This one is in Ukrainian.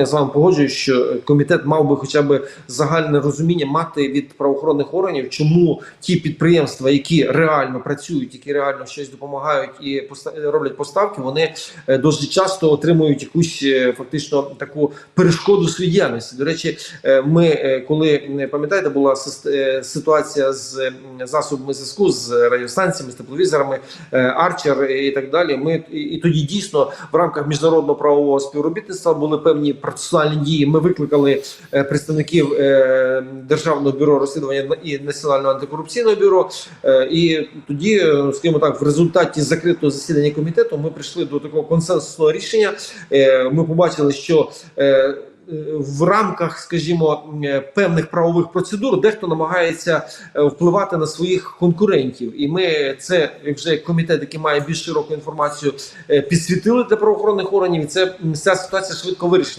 Я з вами погоджуюсь, що комітет мав би хоча б загальне розуміння мати від правоохоронних органів, чому ті підприємства, які реально працюють, які реально щось допомагають і роблять поставки, вони е, досить часто отримують якусь е, фактично таку перешкоду своїй діяльності. До речі, е, ми коли пам'ятаєте, була ситуація з засобами зв'язку з радіостанціями, з тепловізорами, Арчер і так далі. Ми і, тоді дійсно в рамках міжнародного правового співробітництва були певні процесуальні дії. Ми викликали е, представників е, державного бюро розслідування і національного антикорупційного бюро. Е, і тоді, скажімо так, в результаті закритого засідання комітету ми прийшли до такого консенсусного рішення. Ми побачили, що в рамках, скажімо, певних правових процедур дехто намагається впливати на своїх конкурентів, і ми це вже комітет, який має більш широку інформацію, підсвітили для правоохоронних органів. І це ця ситуація швидко вирішилася.